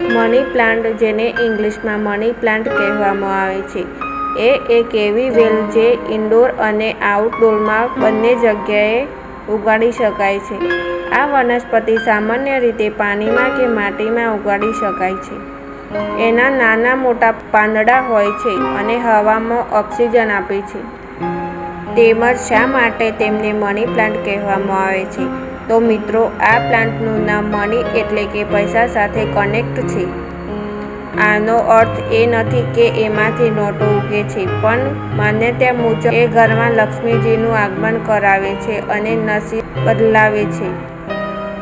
Money plant જેને ઇંગ્લિશમાં money plant કહેવામાં આવે છે. એ એક એવી વેલ જે ઇન્ડોર અને આઉટડોરમાં બંને જગ્યાએ ઉગાડી શકાય છે. આ વનસ્પતિ સામાન્ય રીતે પાણીમાં કે માટીમાં ઉગાડી શકાય છે. એના નાના મોટા પાંદડા હોય છે અને હવામાં ઓક્સિજન આપે છે. તેમજ શા માટે તેમને મની પ્લાન્ટ કહેવામાં આવે છે? તો મિત્રો, આ પ્લાન્ટનું નામ મની એટલે કે પૈસા સાથે કનેક્ટ છે. આનો અર્થ એ નથી કે એમાંથી નોટો ઉગે છે, પણ માન્યતા મુજબ એ ઘરમાં લક્ષ્મીજીનું આગમન કરાવે છે અને નસીબ બદલાવે છે.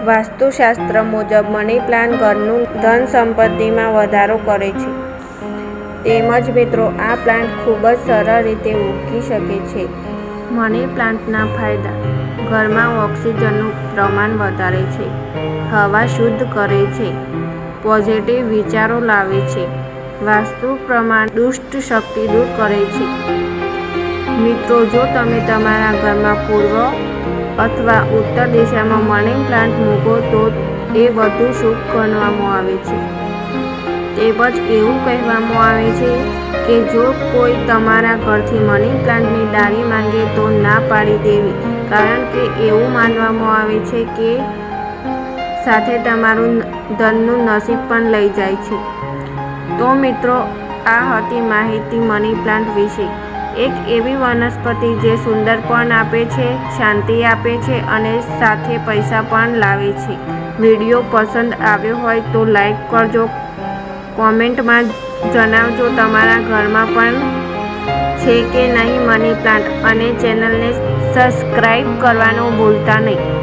વાસ્તુશાસ્ત્ર મુજબ મની પ્લાન્ટ ઘરનું ધન સંપત્તિમાં વધારો કરે છે. તેમજ મિત્રો, આ પ્લાન્ટ ખૂબ જ સરળ રીતે ઉગી શકે છે. મની પ્લાન્ટના ફાયદા. ઘરમાં ઓક્સિજનનું પ્રમાણ વધારે છે. હવા શુદ્ધ કરે છે. પોઝિટિવ વિચારો લાવે છે. વાસ્તુ પ્રમાણ દુષ્ટ શક્તિ દૂર કરે છે. મિત્રો, જો તમે તમારા ઘરમાં પૂર્વ અથવા ઉત્તર દિશામાં મની પ્લાન્ટ મૂકો તો એ વધુ શુભ ગણવામાં આવે છે. તેમજ એવું કહેવામાં આવે છે કે જો કોઈ તમારા ઘરથી મની પ્લાન્ટની ડાળી માંગે તો ના પાડી દેવી. કારણ કે એવું માનવામાં આવે છે કે સાથે તમારું ધનનું નસીબ પણ લઈ જાય છે. તો મિત્રો, આ હતી માહિતી મની પ્લાન્ટ વિશે. એક એવી વનસ્પતિ જે સુંદરપણ આપે છે, શાંતિ આપે છે અને સાથે પૈસા પણ લાવે છે. વીડિયો પસંદ આવ્યો હોય તો લાઈક કરજો કોમેન્ટમાં જણાવજો તમારા ઘરમાં પણ છે કે નહીં મની પ્લાન્ટ અને ચેનલને સબસ્ક્રાઈબ કરવાનું ભૂલતા નહીં.